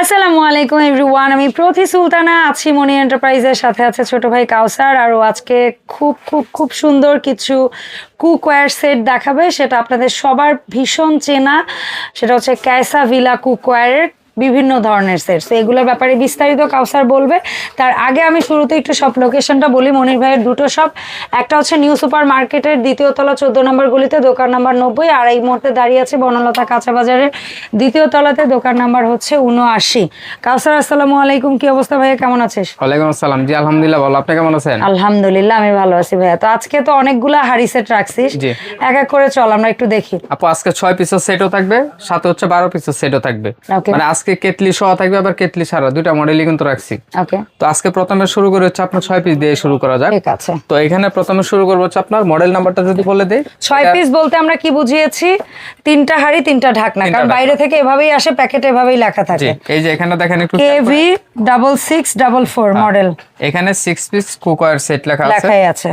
আসসালামু আলাইকুম এভরিওয়ান আমি প্রতি সুলতানা, আছি মনি এন্টারপ্রাইজের সাথে আছে ছোট ভাই কাউসার, আর আজকে খুব খুব খুব সুন্দর কিছু কুকওয়্যার সেট দেখাবে। সেটা আপনাদের সবার ভীষণ চেনা। সেটা হচ্ছে ক্যাসা ভিলা কুকওয়্যারের বিভিন্ন ধরনের সেট তো এগুলোর ব্যাপারে বিস্তারিত কাউসার বলবে। তার আগে আমি শুরুতে একটু সব লোকেশনটা বলি। মনির ভাইয়ের দুটো সব একটা হচ্ছে নিউ সুপার মার্কেটের দ্বিতীয় তলা চোদ্দ নম্বর গলিতে দোকান নাম্বার নব্বই। আর এই মুহূর্তে দাঁড়িয়ে আছে বনলতা কাঁচা বাজারের দ্বিতীয় তলাতে। দোকান নাম্বার হচ্ছে উনআশি কাউসার আসসালামু আলাইকুম। কি অবস্থা ভাইয়া? কেমন আছিস? ওয়ালাইকুম আসসালাম। জি আলহামদুলিল্লাহ ভালো। আপনি কেমন আছেন? আলহামদুলিল্লাহ আমি ভালো আছি ভাইয়া। তো আজকে তো অনেকগুলা হাড়ি সেট রাখছিস। এক এক করে চল আমরা একটু দেখি। আপু আজকে ছয় পিসের সেটও থাকবে সাথে হচ্ছে বারো পিসের সেটও থাকবে। মানে আজকে কেটলি সহ থাকবে আবার কেটলি ছাড়া। দুইটা মডেলই কিন্তু রাখছি। ওকে তো আজকে প্রথমে শুরু করে হচ্ছে আপনার ছয় পিস দিয়ে শুরু করা যাক। ঠিক আছে। তো এখানে প্রথমে শুরু করব হচ্ছে আপনার মডেল নাম্বারটা যদি বলে দেই। ছয় পিস বলতে আমরা কি বুঝিয়েছি? তিনটা হাড়ি তিনটা ঢাকনা। কারণ বাইরে থেকে এভাবেই আসে প্যাকেট এভাবেই লেখা থাকে। এই যে এখানে দেখেন একটু KV double six double four model এখানে সিক্স পিস কুকওয়ার সেট লেখা আছে। লেখাই আছে।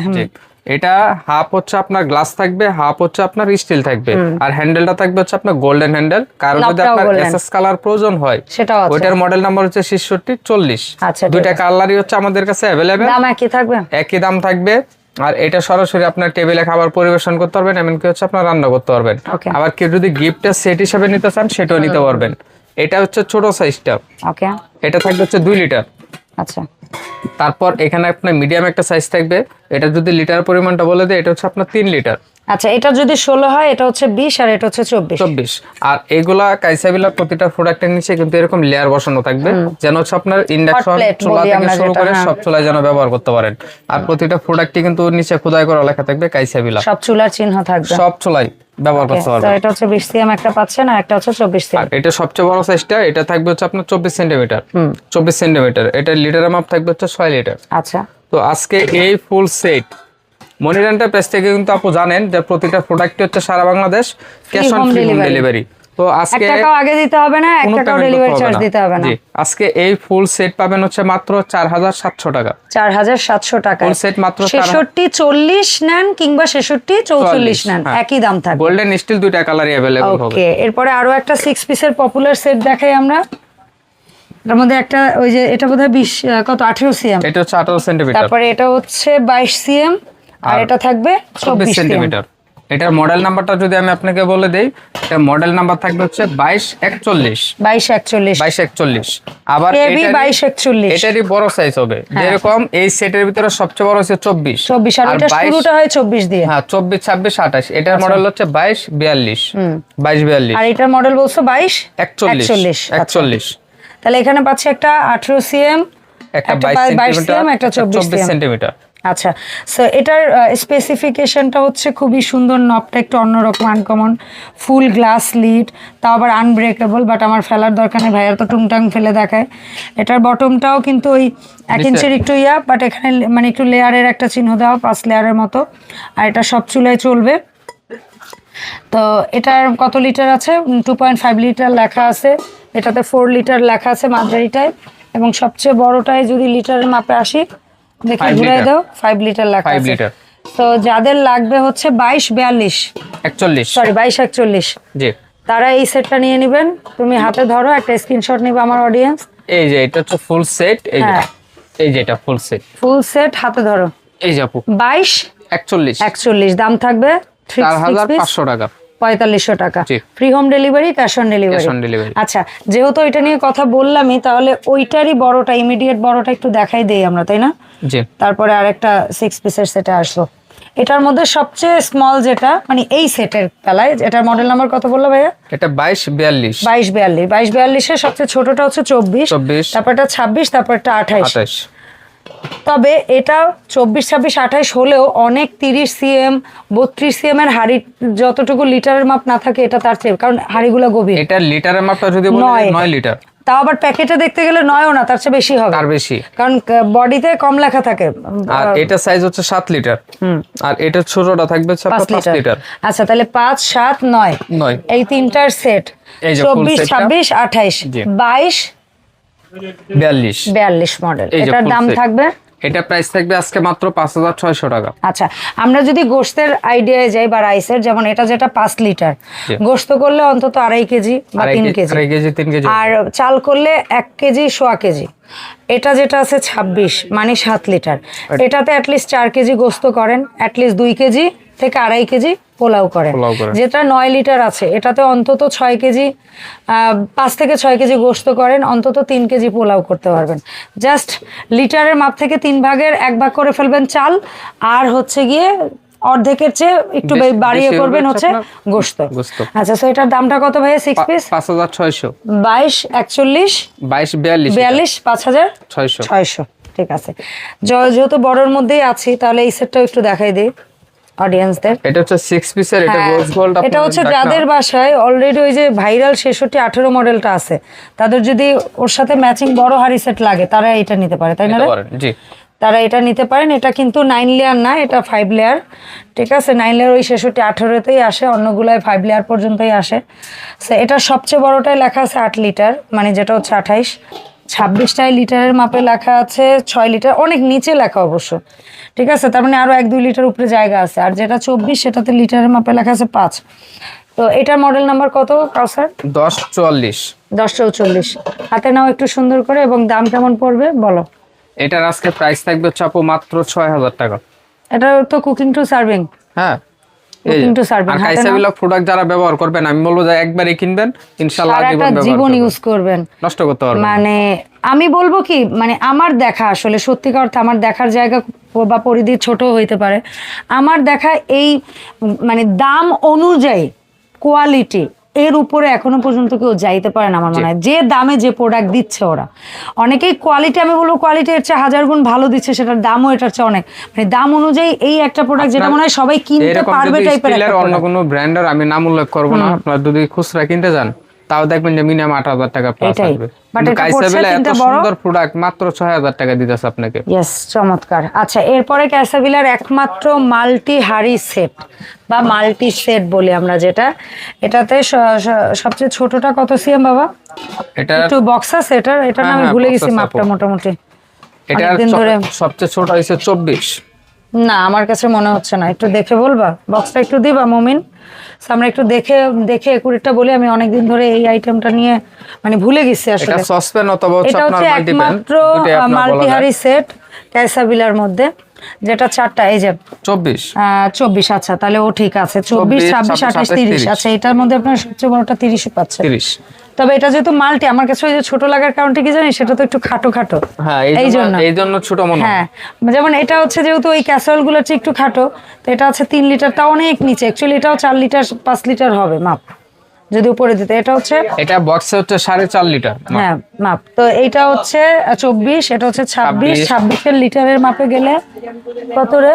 এটা হাফ হচ্ছে আপনার গ্লাস থাকবে হাফ হচ্ছে আপনার স্টিল থাকবে। আর হ্যান্ডেলটা থাকবে হচ্ছে আপনার গোল্ডেন হ্যান্ডেল কারণ যদি আপনার। এসএস কালার প্রয়োজন হয় আছে। ওইটার মডেল নাম্বার হচ্ছে ছেষট্টি চল্লিশ। আচ্ছা, ঠিক দুইটা কালারই হচ্ছে আমাদের কাছে অ্যাভেলেবেল দাম একই থাকবে? একই দাম থাকবে। আর এটা সরাসরি আপনার টেবিলে খাবার পরিবেশন করতে পারবেন এমনকি হচ্ছে আপনার রান্না করতে পারবেন। আবার কেউ যদি গিফটের সেট হিসেবে নিতে চান সেটাও নিতে পারবেন। এটা হচ্ছে ছোট সাইজটা ওকে এটা থাকবে হচ্ছে দুই লিটার আচ্ছা। তারপর এখানে আপনার মিডিয়াম একটা সাইজ থাকবে। এটা যদি লিটার পরিমাণটা বলে দেয় এটা হচ্ছে আপনার তিন লিটার আচ্ছা এটা যদি ষোলো হয় এটা হচ্ছে বিশ আর এটা হচ্ছে চব্বিশ। চব্বিশ। আর এগুলা কাইসাবিলার প্রতিটা প্রোডাক্টের নিচে কিন্তু এরকম লেয়ার বসানো থাকবে যেন হচ্ছে আপনার ইন্ডাকশন চুলা থেকে শুরু করে হ্যাঁ। সব চুলায় যেন ব্যবহার করতে পারেন। আর প্রতিটা প্রোডাক্টই কিন্তু নিচে খোদাই করা লেখা থাকবে কাইসাবিলা সব চুলার চিহ্ন থাকবে। সব চুলাই। ব্যবহার করতে পারবেন। এটা হচ্ছে বিশ সিএম একটা পাচ্ছেন আর একটা হচ্ছে চব্বিশ আর সিএম এটা সবচেয়ে বড় সাইজটা এটা থাকবে হচ্ছে আপনার চব্বিশ সেন্টিমিটার চব্বিশ সেন্টিমিটার এটা লিটারের মাপ থাকবে হচ্ছে ছয় লিটার আচ্ছা। তো আজকে এই ফুল সেট মনিরান্টার পেজ থেকে কিন্তু আপু জানেন যে প্রতিটা প্রোডাক্ট হচ্ছে সারা বাংলাদেশ ক্যাশ অন ডেলিভারি তো আজকে টাকাও আগে দিতে হবে না এক টাকাও ডেলিভারি চার্জ দিতে হবে না। আজকে এই ফুল সেট পাবেন হচ্ছে মাত্র চার হাজার সাতশো টাকা। চার হাজার সাতশো টাকা Full set মাত্র চার- ছেষট্টি চল্লিশ নেন কিংবা ছেষট্টি চৌচল্লিশ নেন হ্যাঁ। একই দাম থাকবে। গোল্ডেন স্টিল দুইটা কালারই অ্যাভেলেবল হবে। ওকে এরপরে আরও একটা সিক্স পিসের পপুলার সেট দেখাই আমরা। এটার মধ্যে একটা ওই যে এটা বোধহয় বিশ আহ, কত? আঠেরো সিএম এটা হচ্ছে আঠারো সেন্টিমিটার তারপরে এটা হচ্ছে বাইশ সিএম আর এটা থাকবে চব্বিশ চব্বিশ সিএম সেন্টিমিটার এটার মডেল নাম্বারটা যদি আমি আপনাকে বলে দেই এটা মডেল নাম্বার থাকবে হচ্ছে বাইশ একচল্লিশ। বাইশ একচল্লিশ। বাইশ একচল্লিশ। আবার বাইশ একচল্লিশ। এটারই বড় সাইজ হবে। যেরকম এই সেটের ভিতরে সবচেয়ে বড় হচ্ছে চব্বিশ। চব্বিশ আর শুরুটা হয় চব্বিশ দিয়ে। হ্যাঁ চব্বিশ ছাব্বিশ আঠাশ। এটার মডেল হচ্ছে বাইশ বিয়াল্লিশ। বাইশ বিয়াল্লিশ। আর এটার মডেল বলছো বাইশ? একচল্লিশ। একচল্লিশ। আচ্ছা। একচল্লিশ। তাহলে এখানে পাচ্ছি একটা আঠেরো সিএম একটা বাইশ সেন্টিমিটার একটা চব্বিশ সেন্টিমিটার আচ্ছা সো এটার স্পেসিফিকেশনটা হচ্ছে খুবই সুন্দর নবটা একটু অন্যরকম আনকমন ফুল গ্লাস লিড তাও আবার আনব্রেকেবল বাট আমার ফেলার দরকার নেই ভাইয়ার তো টুংটাং ফেলে দেখায়। এটার বটমটাও কিন্তু ওই এক ইঞ্চের একটু ইয়া বাট এখানে মানে একটু লেয়ারের একটা চিহ্ন দেওয়া পাঁচ লেয়ারের মতো আর এটা সব চুলায় চলবে। তো এটার কত লিটার আছে? টু পয়েন্ট ফাইভ লিটার লেখা আছে এটাতে ফোর লিটার লেখা আছে মাঝারিটায় এবং সবচেয়ে বড়টায় যদি লিটারের মাপে আসি দেখি দাও লিটার লিটার তো যাদের লাগবে হচ্ছে বাইশ বিয়াল্লিশ। একচল্লিশ। সরি বাইশ একচল্লিশ। জি। তারা এই সেটটা নিয়ে নেবেন। তুমি হাতে ধরো একটা স্ক্রিনশট নিবে আমার অডিয়েন্স এই যে এটা হচ্ছে ফুল সেট এই যে। হ্যাঁ। এই যে এটা ফুল সেট ফুল সেট হাতে ধরো। এই যে আপু। বাইশ একচল্লিশ। একচল্লিশ। দাম থাকবে থ্রি চার হাজার পাঁচশো টাকা। পঁয়তাল্লিশশো টাকা। Free home delivery cash on delivery. আচ্ছা যেহেতু ওইটা নিয়ে কথা বললামই তাহলে ওইটারই বড়টা ইমিডিয়েট বড়টা একটু দেখাই দেই আমরা তাই না? তারপরে আরেকটা সিক্স পিসের সেটে আসব এটার মধ্যে সবচেয়ে স্মল যেটা মানে এই সেটের বেলায় এটার মডেল নাম্বার কত বলল ভাইয়া? এটা বাইশ বিয়াল্লিশ। বাইশ বিয়াল্লিশ। বাইশ বিয়াল্লিশের সবচেয়ে ছোটটা হচ্ছে চব্বিশ। চব্বিশ। তারপরটা ছাব্বিশ তারপরটা আঠাইশ। তবে এটা চব্বিশ ছাব্বিশ আঠাইশ হলেও অনেক তিরিশ সিএম বত্রিশ সিএম এর হাড়ি যতটুকু লিটারের মাপ না থাকে এটা তার চেয়ে কারণ হাড়িগুলো গভীর। এটা লিটারের মাপটা যদি নয়। নয় লিটার তাও আবার প্যাকেটে দেখতে গেলে নয়ও না তার চেয়ে বেশি হবে। আর বেশি। কারণ বডিতে কম লেখা থাকে। আর এটা সাইজ হচ্ছে 7 লিটার হুম। আর এটা ছোটটা থাকবে হচ্ছে পাঁচ আপনার পাঁচ লিটার লিটার আচ্ছা তাহলে পাঁচ সাত নয়। নয়। এই তিনটার সেট এই যে full চব্বিশ setটা। ছাব্বিশ আঠাইশ জি। বাইশ বিয়াল্লিশ। বিয়াল্লিশ মডেল এটার দাম থাকবে এটা প্রাইস থাকবে আজকে মাত্র পাঁচ হাজার ছয়শো টাকা। আচ্ছা আমরা যদি গোস্তের আইডিয়ায় যাই বা রাইসের যেমন এটা যেটা পাঁচ লিটার গোস্ত করলে অন্তত আড়াই কেজি বা তিন কেজি। আড়াই কেজি তিন কেজি। আর চাল করলে এক কেজি সোয়া কেজি। এটা যেটা আছে ছাব্বিশ মানে সাত লিটার। এটাতে অ্যাটলিস্ট চার কেজি গোস্ত করেন অ্যাটলিস্ট দুই কেজি। থেকে আড়াই কেজি পোলাও করেন যেটা নয় লিটার আছে। এটাতে অন্তত ছয় কেজি পাঁচ থেকে ছয় কেজি গোস্ত করেন অন্তত তিন কেজি পোলাও করতে পারবেন। জাস্ট লিটারের মাপ থেকে তিন ভাগের এক ভাগ করে ফেলবেন চাল আর হচ্ছে গিয়ে অর্ধেকের চেয়ে একটু বাড়িয়ে করবেন হচ্ছে গোস্ত। আচ্ছা তো এটার দামটা কত ভাই সিক্স পিস পাঁচ হাজার ছয়শো। বাইশ একচল্লিশ? বাইশ বিয়াল্লিশ বিয়াল্লিশ পাঁচ হাজার? ছয়শো। ছয়শো ঠিক আছে। যেহেতু বড়র মধ্যেই আছি তাহলে এই সেটটাও একটু দেখাই দিই। অডিয়েন্সদের এটা হচ্ছে সিক্স পিসের এটা হ্যাঁ, রোজ গোল্ড এটা হচ্ছে যাদের বাসায় অলরেডি ওই যে ভাইরাল ছেষট্টি আঠেরো মডেলটা আছে তাদের যদি ওর সাথে ম্যাচিং বড় হাড়ি সেট লাগে তারা এটা নিতে পারে তাই না জি। তারা এটা নিতে পারেন এটা কিন্তু নাইন লেয়ার না এটা ফাইভ লেয়ার ঠিক আছে? নাইন লেয়ার ওই ছেষট্টি আঠেরোতেই আসে অন্যগুলোয় ফাইভ লেয়ার পর্যন্তই আসে। সো এটার সবচেয়ে বড়টায় লেখা আছে আট লিটার মানে যেটা হচ্ছে আঠাইশ। ছাব্বিশটায় লিটারের মাপে লেখা আছে ছয় লিটার অনেক নিচে লেখা অবশ্য। ঠিক আছে? তার মানে আরও এক দুই লিটার উপরে জায়গা আছে। আর যেটা চব্বিশ সেটাতে লিটারের মাপে লেখা আছে পাঁচ। তো এটার মডেল নাম্বার কত কাউসার? দশ চুয়াল্লিশ। দশ চৌচল্লিশ। হাতে নাও একটু সুন্দর করে এবং দাম কেমন পড়বে বলো। এটার আজকে প্রাইস থাকবে আপু মাত্র ছয় হাজার টাকা। এটা তো কুকিং টু সার্ভিং হ্যাঁ। প্রোডাক্ট যারা ব্যবহার করবেন আমি বলব যে একবারই কিনবেন ইনশাল্লাহ জীবন। ইউজ করবেন। নষ্ট করতে পারবেন মানে আমি বলব কি মানে আমার দেখা আসলে সত্যিকার অর্থে আমার দেখার জায়গা বা পরিধি ছোট হইতে পারে। আমার দেখা এই মানে দাম অনুযায়ী কোয়ালিটি এর উপরে এখনও পর্যন্ত কেউ যাইতে পারে না আমার মনে হয়। যে দামে যে প্রোডাক্ট দিচ্ছে ওরা। অনেকেই কোয়ালিটি আমি বলব কোয়ালিটি এর চেয়ে হাজার গুণ ভালো দিচ্ছে সেটার দামও এটার চেয়ে অনেক। মানে দাম অনুযায়ী এই একটা প্রোডাক্ট যেটা মনে হয় সবাই কিনতে পারবে টাইপের অন্য কোনো ব্র্যান্ডের আমি নাম উল্লেখ করব না আপনার যদি খুচরা কিনতে যান তাও দেখবেন যে মিনিমাম আট হাজার টাকা প্লাস আসবে। এটা এত সুন্দর প্রোডাক্ট মাত্র ছয় হাজার টাকা দিতেছে আপনাকে। চমৎকার। আচ্ছা এরপরে ক্যাসাবিলার একমাত্র মাল্টি সেট বা মাল্টি সেট বলি আমরা যেটা এটাতে সবচেয়ে ছোটটা কত সিএম বাবা? এটা একটু বক্স আছে এটার এটা হ্যাঁ, আমি ভুলে গেছি মাপটা মোটামুটি। এটা সবচেয়ে ছোট না আমার কাছে মনে হচ্ছে না। একটু দেখে বলবা? বক্সটা একটু দিবা মমিন? আমরা একটু দেখে দেখে একুরেটটা বলি। আমি অনেকদিন ধরে এই আইটেমটা নিয়ে মানে ভুলে গেছি এটা আসলে। সসপ্যান অথবা হচ্ছে এটা আপনার একমাত্র মাল্টি মাল্টিহারি সেট ক্যাসাবিলার মধ্যে যেটা চারটা এই যে। চব্বিশ। চব্বিশ আচ্ছা তাহলে ও ঠিক আছে। চব্বিশ 24, ছাব্বিশ 26, আঠাশ 28, তিরিশ। 30 আচ্ছা এটার মধ্যে আপনার সবচেয়ে বড়টা তিরিশে পাচ্ছে। তিরিশ। তবে এটা যেহেতু মাল্টি আমার কাছে ওই যে ছোট লাগার কারণটা কি জানি সেটা তো একটু খাটো খাটো। হ্যাঁ এই জন্য। এই জন্য ছোট মনে হ্যাঁ। যেমন এটা হচ্ছে যেহেতু ওই ক্যাসোলগুলো একটু খাটো তো এটা হচ্ছে তিন লিটারটা অনেক নিচে। অ্যাকচুয়ালি এটাও চার লিটার পাঁচ লিটার হবে মাপ। যদি উপরে দিতে এটা হচ্ছে এটা বক্সে হচ্ছে সাড়ে চার লিটার হ্যাঁ মাপ। তো এইটা হচ্ছে চব্বিশ এটা হচ্ছে ছাব্বিশ। 26 ছাব্বিশের লিটারের মাপে গেলে কত রে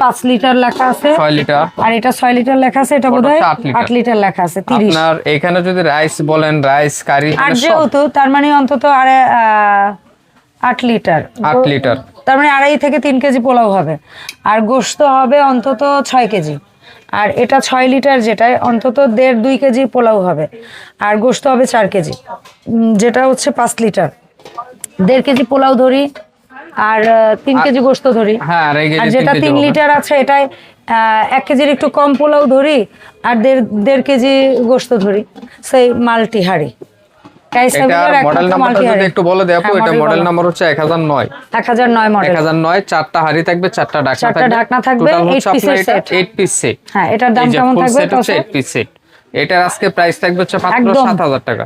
পাঁচ লিটার লেখা আছে। ছয় লিটার আর এটা ছয় লিটার লেখা আছে এটা বোধ হয় আট লিটার। লেখা আছে তিরিশ। আপনার এখানে যদি রাইস বলেন রাইস কারি আর যেহেতু তার মানে অন্তত আরে আট লিটার আট লিটার তার মানে আড়াই থেকে তিন কেজি পোলাও হবে। আর গোস্ত হবে অন্তত ছয় কেজি। আর এটা ছয় লিটার যেটায় অন্তত দেড় দুই কেজি পোলাও হবে। আর গোস্ত হবে চার কেজি। যেটা হচ্ছে পাঁচ লিটার। দেড় কেজি পোলাও ধরি আর তিন কেজি গোস্ত ধরি। হ্যাঁ আর যেটা তিন। লিটার আছে এটাই এক কেজির একটু কম পোলাও ধরি আর দেড় দেড় কেজি গোস্ত ধরি। সেই মালটি হাড়ি এটা মডেল নাম্বারটা যদি একটু বলে দেয় আপু এটা মডেল নাম্বার হচ্ছে এক হাজার নয়। এক হাজার নয় এক মডেল হাজার নয় চারটা হাড়ি থাকবে চারটা ঢাকনা চারটা থাকবে। ঢাকনা থাকবে, Total eight হচ্ছে piece আপনার এর এটা set। এইট পিস সেট হ্যাঁ এটার দাম কেমন থাকবে সেট হচ্ছে পিস সেট এটার আজকে প্রাইস থাকবে হচ্ছে মাত্র একদম। সাত হাজার টাকা।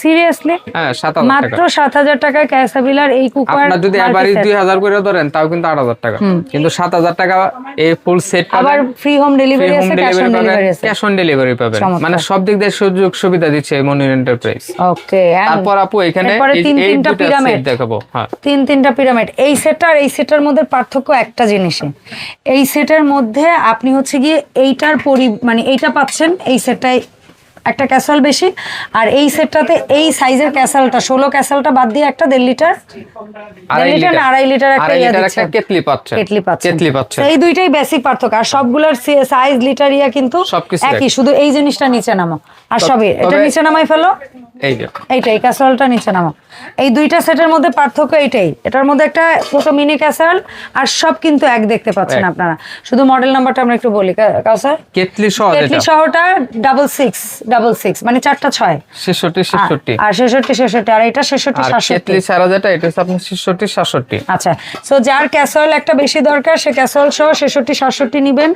সিরিয়াসলি হ্যাঁ হাজার মাত্র সাত হাজার টাকায় ক্যাসাবিলার এই কুকার আপনার যদি এবারই দুই হাজার করে ধরেন তাও কিন্তু আট হাজার টাকা। কিন্তু সাত হাজার টাকা এই ফুল সেট আবার ফ্রি হোম ডেলিভারি আছে ক্যাশ ডেলিভারি অন ডেলিভারি আছে। ক্যাশ অন ডেলিভারি পাবেন। মানে সব দিক দিয়ে সুযোগ সুবিধা দিচ্ছে মনির এন্টারপ্রাইজ ওকে তারপর আপু এখানে এরপরে তিন তিনটা পিরামিড দেখাবো হ্যাঁ। তিন তিনটা পিরামিড এই সেটটা আর এই সেটটার মধ্যে পার্থক্য একটা জিনিসে এই সেটের মধ্যে আপনি হচ্ছে গিয়ে এইটার পরি মানে এইটা পাচ্ছেন এই সেটটাই একটা ক্যাসেল বেশি আর এই সেটটাতে এই সাইজের ক্যাসেলটা ষোলো ক্যাসেলটা বাদ দিয়ে একটা দেড় লিটার দেড় লিটার না আড়াই লিটার একটা ইয়া দিচ্ছে। কেটলি পাচ্ছে। কেটলি পাচ্ছে। কেটলি পাচ্ছে। এই দুইটাই বেসিক পার্থক্য আর সবগুলোর সাইজ লিটার ইয়া কিন্তু একই। শুধু এই জিনিসটা নিচে নামো। আর সবই এটা নিচে নামাই ফেলো। এই যে এইটা এই ক্যাসারোলটা নিচে নামো। এই দুইটা সেটের মধ্যে পার্থক্য এইটাই। এটার মধ্যে একটা ছোট মিনি ক্যাসারোল আর সব কিন্তু এক দেখতে পাচ্ছেন আপনারা। শুধু মডেল নাম্বারটা আমরা একটু বলি। কাউসার? কেটলি সহ কেটলি শহরটা ডাবল সিক্স ডাবল সিক্স মানে চারটা ছয়। ছেষট্টি ছেষট্টি। আর ছেষট্টি ছেষট্টি আর এটা ছেষট্টি সাতষট্টি। কেটলি যেটা এটা হচ্ছে আপনার ছেষট্টি সাতষট্টি। আচ্ছা সো যার ক্যাসরল একটা বেশি দরকার সে ক্যাসরল সহ ছেষট্টি সাতষট্টি নিবেন।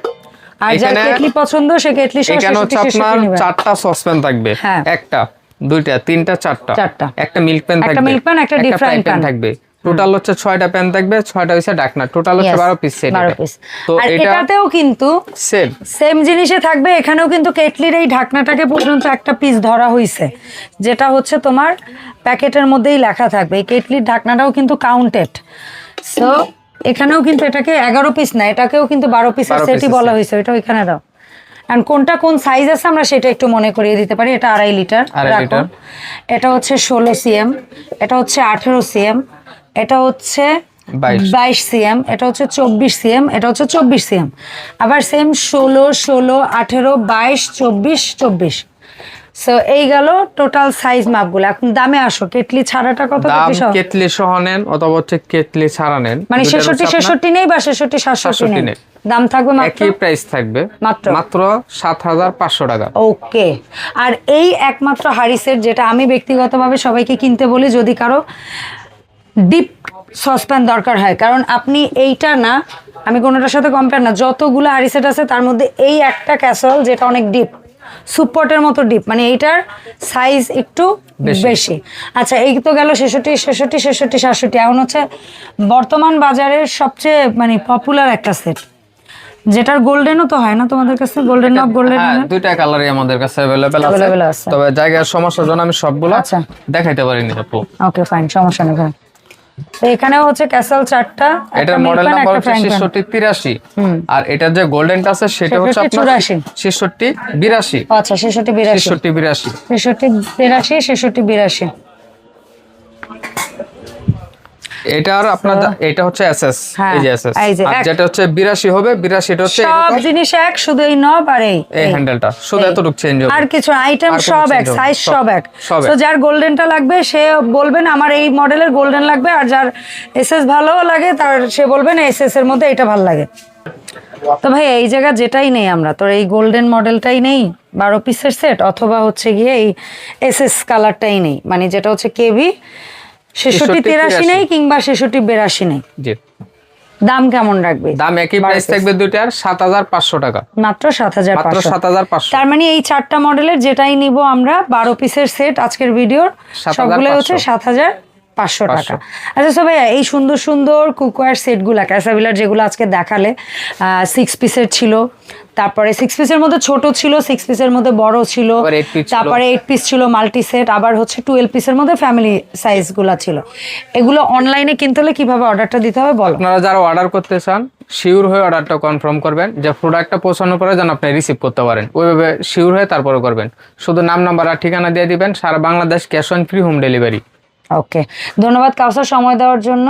আর যার কেটলি পছন্দ সে কেটলি সহ এখানে হচ্ছে আপনার চারটা সসপ্যান থাকবে। হ্যাঁ। একটা দুইটা তিনটা চারটা। চারটা। একটা মিল্ক প্যান একটা থাকবে। একটা deep frying প্যান থাকবে। টোটাল হচ্ছে ছয়টা প্যান থাকবে ছয়টা হচ্ছে ডাকনা। টোটাল হচ্ছে Yes, বারো পিস সেট বারো পিস তো আর এটাতেও কিন্তু সেম সেম জিনিসে থাকবে এখানেও কিন্তু কেটলির এই ঢাকনাটাকে পর্যন্ত একটা পিস ধরা হয়েছে যেটা হচ্ছে তোমার প্যাকেটের মধ্যেই লেখা থাকবে। এই কেটলির ঢাকনাটাও কিন্তু কাউন্টেড সো এখানেও কিন্তু এটাকে এগারো পিস না এটাকেও কিন্তু বারো পিসের 12 সেটই বলা হয়েছে ওইটা ওইখানে দাও। আর কোনটা কোন সাইজ আছে আমরা সেটা একটু মনে করিয়ে দিতে পারি এটা আড়াই লিটার আড়াই লিটার। এটা হচ্ছে ষোলো সিএম এটা হচ্ছে আঠেরো সিএম এটা হচ্ছে 22 বাইশ সিএম এটা হচ্ছে চব্বিশ সিএম এটা হচ্ছে চব্বিশ সিএম। আবার সেম ষোলো ষোলো আঠেরো বাইশ চব্বিশ চব্বিশ। সো এই গেল টোটাল সাইজ মাপগুলো এখন দামে আসো কেটলি ছাড়াটা কত দাম কেটলি সহ? নেন অথবা হচ্ছে কেটলি ছাড়া নেন। মানে দুইটার ছেষট্টি হচ্ছে আপনার ছেষট্টি নেই বা ছেষট্টি সাতষট্টি 67 নেই। দাম থাকবে মাত্র? একই প্রাইস থাকবে। মাত্র? মাত্র সাত হাজার পাঁচশো টাকা। ওকে। আর এই একমাত্র হাড়ি সেট যেটা আমি ব্যক্তিগতভাবে সবাইকে কিনতে বলি যদি কারও ডিপ সসপ্যান দরকার হয়। কারণ আপনি এইটা না আমি কোনোটার সাথে কম্পেয়ার না যতগুলো হাড়ি সেট আছে তার মধ্যে এই একটা ক্যাসরল যেটা অনেক ডিপ সুপটের মতো ডিপ মানে এইটার সাইজ একটু বেশি। আচ্ছা এই তো গেল ছেষট্টি ছেষট্টি ছেষট্টি সাতষট্টি এখন হচ্ছে বর্তমান বাজারের সবচেয়ে মানে পপুলার একটা সেট যেটার গোল্ডেনও তো হয় না তোমাদের কাছে? গোল্ডেন অফ গোল্ডেন হ্যাঁ দুইটা কালারই আমাদের কাছে Available আছে। তবে জায়গার সমস্যার জন্য আমি সবগুলো আচ্ছা। দেখাইতে পারিনি আপু। ওকে ফাইন সমস্যা নেই এখানেও হচ্ছে ক্যাসেল চারটা এটার মডেল নাম্বার হচ্ছে 66 আর এটার যে গোল্ডেন টা আছে সেটা হচ্ছে আপনার 66 82 আচ্ছা 66 82 66 82 66 82 86 এটার আপনার এটা হচ্ছে এসএস হ্যাঁ, এই যে এসএস আর যেটা হচ্ছে বিরাশি হবে বিরাশি এটা হচ্ছে সব জিনিস এক শুধু এই নব আর এই। হ্যান্ডেলটা শুধু। এতটুকু চেঞ্জ হবে। আর কিছু আইটেম সব এক। সাইজ সব- এক। তো যার গোল্ডেনটা লাগবে সে বলবেন আমার এই মডেলের গোল্ডেন লাগবে। আর যার এসএস ভালো লাগে তার সে বলবেন এসএস এর মধ্যে এটা ভালো লাগে। তো ভাই এই জায়গা যেটাই নেই আমরা তোর এই গোল্ডেন মডেলটাই নেই বারো পিসের সেট অথবা হচ্ছে গিয়ে এই এসএস কালারটাই নেই। মানে যেটা হচ্ছে কেবি ছেষট্টি 63, তেরাশি নেই কিংবা ছেষট্টি বেরাশি নেই। জি। দাম কেমন রাখবে? দাম একই প্রাইস থাকবে দুইটার সাত হাজার পাঁচশো টাকা। মাত্র সাত হাজার মাত্র সাত হাজার পাঁচশো। তার মানে এই চারটা মডেলের যেটাই নিব আমরা বারো পিসের সেট আজকের ভিডিওর 7,500 সবগুলো হচ্ছে সাত হাজার পাঁচশো টাকা। আচ্ছা সো ভাইয়া এই সুন্দর সুন্দর কুকওয়ার সেটগুলো ক্যাসাবিলার যেগুলো আজকে দেখালে সিক্স পিসের ছিল তারপরে সিক্স পিসের মধ্যে ছোট ছিল সিক্স পিসের মধ্যে বড় ছিল তারপরে এইট পিস ছিল। মাল্টি সেট আবার হচ্ছে টুয়েলভ পিসের মধ্যে ফ্যামিলি সাইজগুলো ছিল। এগুলো অনলাইনে কিনতে হলে কীভাবে অর্ডারটা দিতে হবে বলো? আপনারা যারা অর্ডার করতে চান শিওর হয়ে অর্ডারটা কনফার্ম করবেন যে প্রোডাক্টটা পৌঁছানোর পরে যেন আপনি রিসিভ করতে পারেন। ওইভাবে শিওর হয়ে তারপরে করবেন। শুধু নাম নাম্বার আর ঠিকানা দিয়ে দিবেন সারা Bangladesh cash on free home delivery okay ধন্যবাদ কাউসার সময় দেওয়ার জন্য।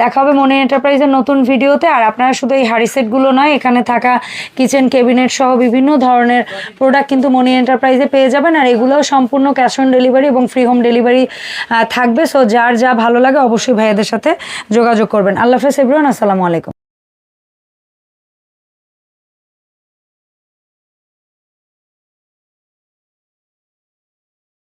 দেখা হবে মনি এন্টারপ্রাইজের নতুন ভিডিওতে। আর আপনারা শুধু এই হাড়ি সেটগুলো নয়, এখানে থাকা কিচেন ক্যাবিনেট সহ বিভিন্ন ধরনের প্রোডাক্ট কিন্তু মনি এন্টারপ্রাইজে পেয়ে যাবেন। আর এগুলোও সম্পূর্ণ ক্যাশ অন ডেলিভারি এবং ফ্রি হোম ডেলিভারি থাকবে। সো যার যা ভালো লাগে অবশ্যই ভাইয়াদের সাথে যোগাযোগ করবেন। আল্লাহ হাফেজ এভরিওয়ান আসসালামু আলাইকুম।